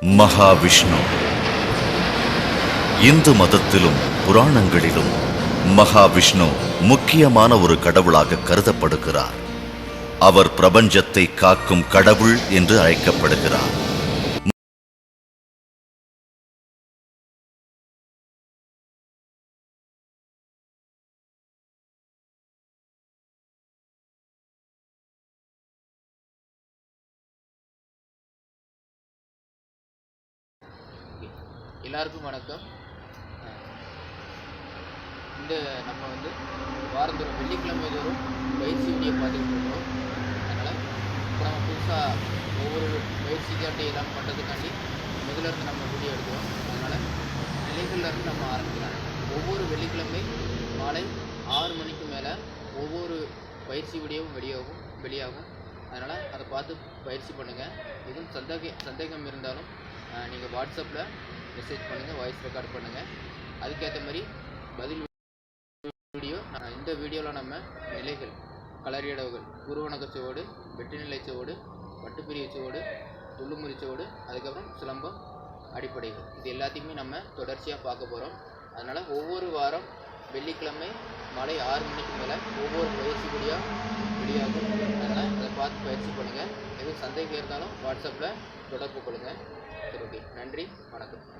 மகாவிஷ்ணு. இந்து மதத்திலும் புராணங்களிலும் மகாவிஷ்ணு முக்கியமான ஒரு கடவுளாக கருதப்படுகிறார். அவர் பிரபஞ்சத்தை காக்கும் கடவுள் என்று அழைக்கப்படுகிறார். எல்லாருக்கும் வணக்கம். இந்த நம்ம வந்து வாரந்தோறும் வெள்ளிக்கிழமை தோறும் பயிற்சி வீடியோ பார்த்துக்கிட்டு இருக்கோம். அதனால் இப்போ நம்ம புதுசாக ஒவ்வொரு பயிற்சிக்காண்டி எல்லாம் பண்ணுறதுக்காண்டி முதல்ல இருந்து நம்ம வீடியோ எடுக்கிறோம். அதனால் நிலைகள்லேருந்து நம்ம ஆரம்பிக்கலாம். ஒவ்வொரு வெள்ளிக்கிழமை மாலை ஆறு மணிக்கு மேலே ஒவ்வொரு பயிற்சி வீடியோவும் வெளியாகும் வெளியாகும். அதனால் அதை பார்த்து பயிற்சி பண்ணுங்கள் எதுவும் சந்தேக சந்தேகம் இருந்தாலும் நீங்கள் வாட்ஸ்அப்பில் மெசேஜ் பண்ணுங்கள் வாய்ஸ் ரெக்கார்ட் பண்ணுங்கள் அதுக்கேற்ற மாதிரி பதில் வீடியோ நான் இந்த வீடியோவில் நம்ம நிலைகள் களறியடவுகள் குருவணக்கச்சுவோடு வெட்டுநிலை சுவோடு வட்டுப்பிரிவு சுவோடு துள்ளுமுறி சுவோடு அதுக்கப்புறம் சிலம்பம் அடிப்படைகள். இது எல்லாத்தையுமே நம்ம தொடர்ச்சியாக பார்க்க போகிறோம் அதனால் ஒவ்வொரு வாரம் வெள்ளிக்கிழமை மாலை ஆறு மணிக்கு மேலே ஒவ்வொரு பயிற்சி கூடியாக வெளியாகும் அதனால் அதை பார்த்து பயிற்சி பண்ணுங்கள் எதுவும் சந்தேகம் இருந்தாலும் வாட்ஸ்அப்பில் தொடர்பு கொள்ளுங்கள். சரி ஓகே நன்றி. வணக்கம்.